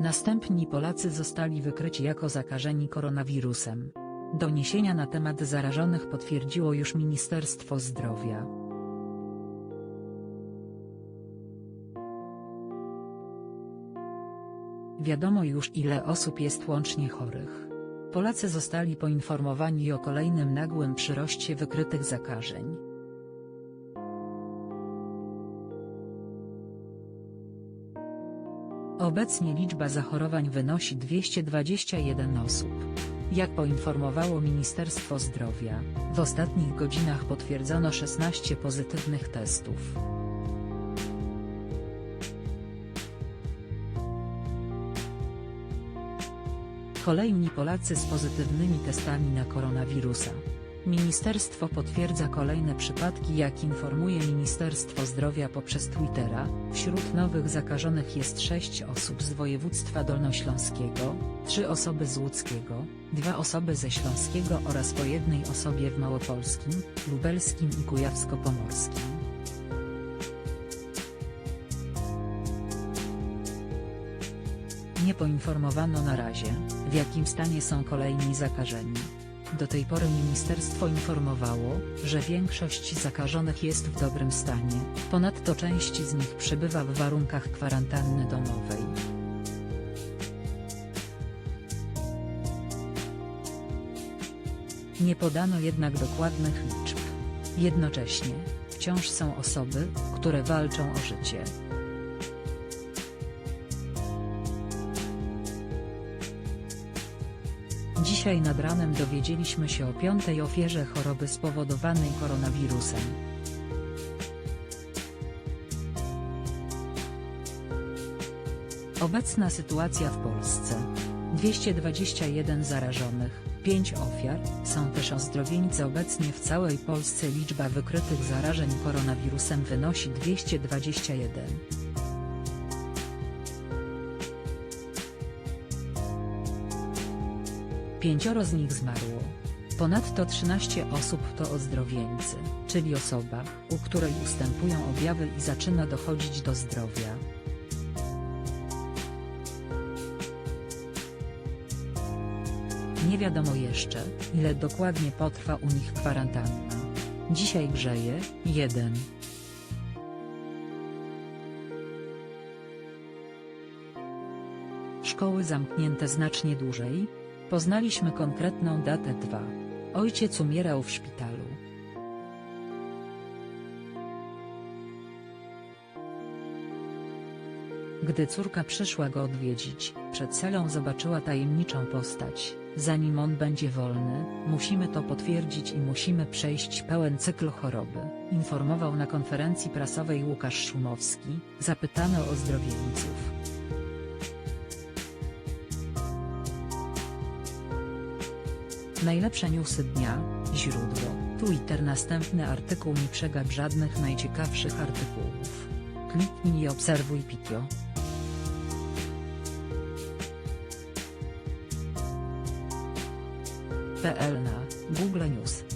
Następni Polacy zostali wykryci jako zakażeni koronawirusem. Doniesienia na temat zarażonych potwierdziło już Ministerstwo Zdrowia. Wiadomo już ile osób jest łącznie chorych. Polacy zostali poinformowani o kolejnym nagłym przyroście wykrytych zakażeń. Obecnie liczba zachorowań wynosi 221 osób. Jak poinformowało Ministerstwo Zdrowia, w ostatnich godzinach potwierdzono 16 pozytywnych testów. Kolejni Polacy z pozytywnymi testami na koronawirusa. Ministerstwo potwierdza kolejne przypadki jak informuje Ministerstwo Zdrowia poprzez Twittera, wśród nowych zakażonych jest 6 osób z województwa dolnośląskiego, 3 osoby z łódzkiego, 2 osoby ze śląskiego oraz po jednej osobie w Małopolskim, Lubelskim i Kujawsko-Pomorskim. Nie poinformowano na razie, w jakim stanie są kolejni zakażeni. Do tej pory ministerstwo informowało, że większość zakażonych jest w dobrym stanie, ponadto część z nich przebywa w warunkach kwarantanny domowej. Nie podano jednak dokładnych liczb. Jednocześnie, wciąż są osoby, które walczą o życie. Dzisiaj nad ranem dowiedzieliśmy się o piątej ofierze choroby spowodowanej koronawirusem. Obecna sytuacja w Polsce. 221 zarażonych, 5 ofiar, są też ozdrowieńcy obecnie w całej Polsce liczba wykrytych zarażeń koronawirusem wynosi 221. Pięcioro z nich zmarło. Ponadto 13 osób to ozdrowieńcy, czyli osoba, u której ustępują objawy i zaczyna dochodzić do zdrowia. Nie wiadomo jeszcze, ile dokładnie potrwa u nich kwarantanna. Dzisiaj grzeje, 1. Szkoły zamknięte znacznie dłużej, Poznaliśmy konkretną datę 2. Ojciec umierał w szpitalu. Gdy córka przyszła go odwiedzić, przed celą zobaczyła tajemniczą postać. Zanim on będzie wolny, musimy to potwierdzić i musimy przejść pełen cykl choroby, informował na konferencji prasowej Łukasz Szumowski, zapytany o zdrowieńców. Najlepsze newsy dnia, źródło, Twitter Następny artykuł nie przegap żadnych najciekawszych artykułów. Kliknij i obserwuj Pitio. PL na Google News